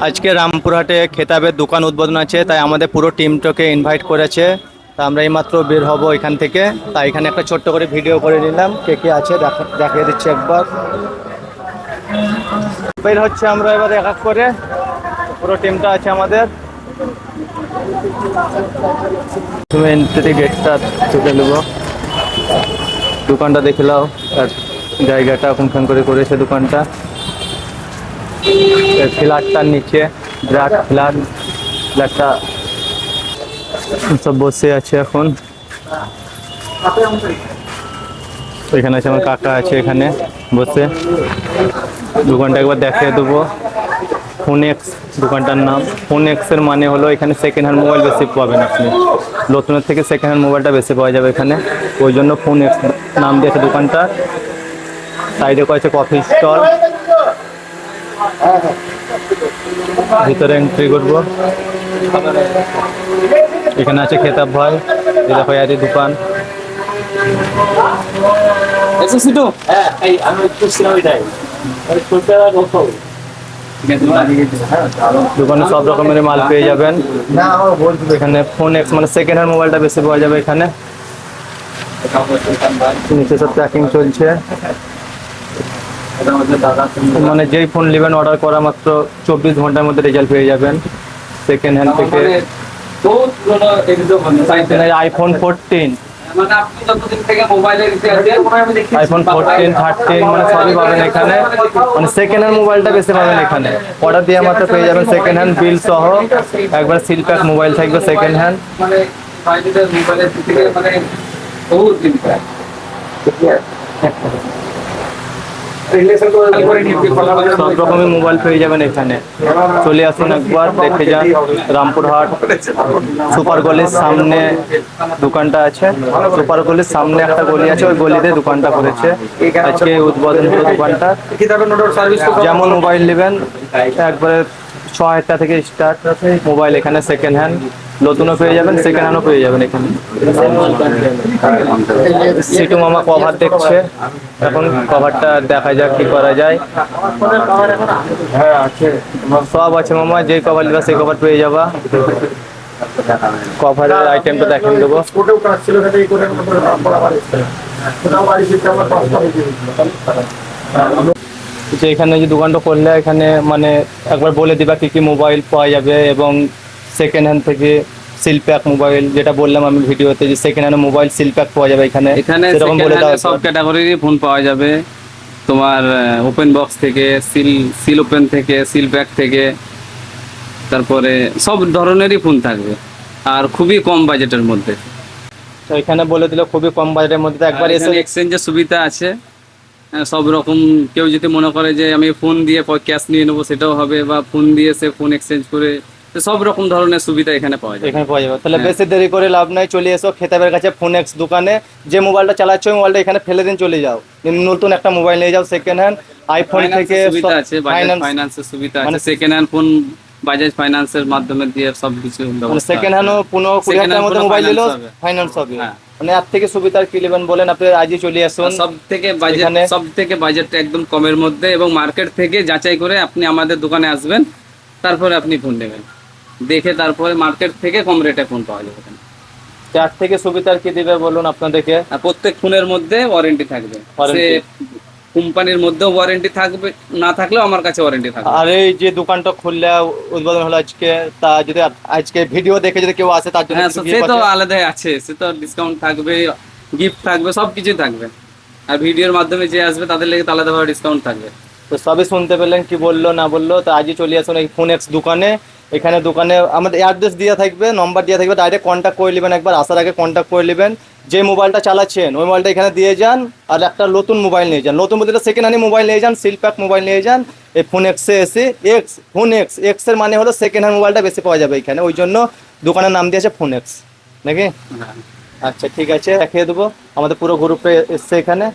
আজকে রামপুরহাটে খেতাবের দোকান উদ্বোধন আছে তাই আমাদের পুরো টিমটাকে ইনভাইট করেছে। তা আমরা এইমাত্র বের হব এখান থেকে। তাই এখানে একটা ছোট্ট করে ভিডিও করে নিলাম, কে কে আছে দেখা- দেখিয়ে দিচ্ছি একবার। বের হচ্ছে আমরা এবার এক এক করে। পুরো টিমটা আছে আমাদের। তুমি এন্ট্রি গেটটা তুলে নেব। দোকানটা দেখে নাও আর জায়গাটা কোনখান করে করেছে দোকানটা। ফ্ল্যাটটার নিচে বিরাট ফ্ল্যাট ফ্ল্যাটটা সব বসে আছে এখন। এখানে আছে আমার কাকা আছে এখানে বসে। দোকানটা একবার দেখিয়ে দেবো। ফোনেক্স দোকানটার নাম। ফোনেক্সের মানে হলো এখানে সেকেন্ড হ্যান্ড মোবাইল বেশি পাবেন আপনি। নতুনের থেকে সেকেন্ড হ্যান্ড মোবাইলটা বেশি পাওয়া যাবে এখানে। ওই জন্য ফোনেক্স নাম দিয়েছে দোকানটা সাইডে কয়েছে কফি স্টল ভিতরে এন্ট্রি করব। এখানে আছে খেতাব ভাই দিলাফায়ারি দোকান। এসে সিটু হ্যাঁ দোকানে সব রকমের মাল পেয়ে যাবেন। এখানে ফোন এক্স মানে সেকেন্ড হ্যান্ড মোবাইলটা বেশি পাওয়া যাবে এখানে। নিচে সব প্যাকিং চলছে। মানে যেই ফোন নেবেন অর্ডার করা মাত্র চব্বিশ ঘণ্টার মধ্যে রেজাল্ট পেয়ে যাবেন। সেকেন্ড হ্যান্ড থেকে আইফোন ফোরটিন মানে আইফোন ফোরটিন থার্টিন মানে সবই পাবেন এখানে। মানে সেকেন্ড হ্যান্ড মোবাইলটা বেশি পাবেন এখানে। অর্ডার দিয়ে মাত্র পেয়ে যাবেন সেকেন্ড হ্যান্ড বিল সহ। একবার সিল প্যাক মোবাইল থাকবে সেকেন্ড হ্যান্ড মানে সব রকমের মোবাইল পেয়ে যাবেন এখানে। চলে আসুন একবার দেখে যান। রামপুরহাট সুপার গলির সামনে দোকানটা আছে। সুপার গলির সামনে একটা গলি আছে ওই গলিতে দোকানটা করেছে। আজকে উদ্বোধন হলো দোকানটা। যেমন মোবাইল নেবেন একবারে ছ হাজার টাকা থেকে স্টার্ট মোবাইল এখানে সেকেন্ড হ্যান্ড নতুনও পেয়ে যাবেন সেকেন্ড হ্যান্ডও পেয়ে যাবেন এখানে। সিটু মামা কভার দেখছে। এখন কভারটা দেখা যাক কি করা যায়। সব আছে মামা যে কভার নেবা সেই কভার পেয়ে যাবা। কভারের আইটেমটা দেখিয়ে দেবো। যে এখানে যে দোকানটা করলে এখানে মানে একবার বলে দিবা কি কি মোবাইল পাওয়া যাবে এবং সেকেন্ড হ্যান্ড থেকে সিল প্যাক মোবাইল যেটা বললাম আমি ভিডিওতে যে second hand mobile seal pack পাওয়া যাবে এখানে এখানে সেরকম বলে দাও সব ক্যাটাগরিরই ফোন পাওয়া যাবে। তোমার ওপেন বক্স থেকে সিল সিল ওপেন থেকে সিল ব্যাগ থেকে তারপরে সব ধরনেরই ফোন থাকবে। আর খুবই কম বাজেটের মধ্যে। তো এখানে বলে দিলে খুবই কম বাজেটের মধ্যে। একবার এসে এক্সচেঞ্জের সুবিধা আছে। সব রকম কেউ যদি মনে করে যে আমি ফোন দিয়ে ক্যাশ নিয়ে নেব সেটাও হবে বা ফোন দিয়ে সে ফোন এক্সচেঞ্জ করে সব রকম ধরনের সুবিধা এখানে পাওয়া যায়। এখানে পাওয়া যাবে। তাহলে হ্যাঁ। বেশি দেরি করে লাভ নাই চলে এসো খেতাবের কাছে ফোন এক্স দোকানে। যে মোবাইলটা চালাচ্ছ মোবাইলটা এখানে ফেলে দিন চলে যাও। নতুন একটা মোবাইল নিয়ে যাও সেকেন্ড হ্যান্ড আইফোন থেকে সুবিধা আছে ফাইন্যান্সের সুবিধা মানে- আছে। সেকেন্ড হ্যান্ড ফোন বাজাজ ফাইন্যান্সের মাধ্যমে দিয়ে সব কিছু মানে সেকেন্ড হ্যান্ডও পনেরো কুড়ি হাজার মধ্যে মোবাইল নিলেও ফাইন্যান্স হবে। হ্যাঁ। মানে আর থেকে সুবিধা কি নেবেন বলেন? আপনি আজই চলে আসুন। সব থেকে বাজেট সব থেকে বাজেটটা একদম কমের মধ্যে এবং মার্কেট থেকে যাচাই করে আপনি আমাদের দোকানে আসবেন তারপরে আপনি ফোন নেবেন। দেখে তারপরে মার্কেট থেকে কম রেটে ফোন পাওয়া যাবে। চার থেকে সুবিধা কি দিবে বলুন আপনাদেরকে? প্রত্যেক ফোনের মধ্যে ওয়ারেন্টি থাকবে। কোম্পানির মধ্যেও ওয়ারেন্টি থাকবে না থাকলেও আমার কাছে ওয়ারেন্টি থাকবে। আর এই যে দোকানটা খুললে উদ্বোধন হলো আজকে তা যদি আজকে ভিডিও দেখে যদি কেউ আসে তার জন্য হ্যাঁ সে তো? আলাদাই আছে সে তো ডিসকাউন্ট থাকবে গিফট থাকবে সব কিছুই থাকবে। আর ভিডিওর মাধ্যমে যে আসবে তাদের লেগে আলাদাভাবে ডিসকাউন্ট থাকবে। তো সবই শুনতে পেলেন কি বলল না বলল তো আজই চলে আসুন এই ফোন এক্স দোকানে। এখানে দোকানে আমাদের অ্যাড্রেস দেওয়া থাকবে নম্বর দেওয়া থাকবে ডাইরেক্ট কন্ট্যাক্ট করে নেবেন একবার আসার আগে কন্ট্যাক্ট করে নেবেন। যে মোবাইলটা চালাচ্ছেন ওই মোবাইলটা এখানে দিয়ে যান আর একটা নতুন মোবাইল নিয়ে যান। নতুন বলতে সেকেন্ড হ্যান্ড মোবাইল নিয়ে যান সিল প্যাক মোবাইল নিয়ে যান এই ফোন এক্সে এসে এক্স ফোন এক্স এক্সের মানে হলো সেকেন্ড হ্যান্ড মোবাইলটা বেশি পাওয়া যাবে এখানে। ওই জন্য দোকানের নাম দিয়েছে ফোন এক্স নাকি? হ্যাঁ। আচ্ছা ঠিক আছে দেখিয়ে দেবো। আমাদের পুরো গ্রুপে এসছে এখানে।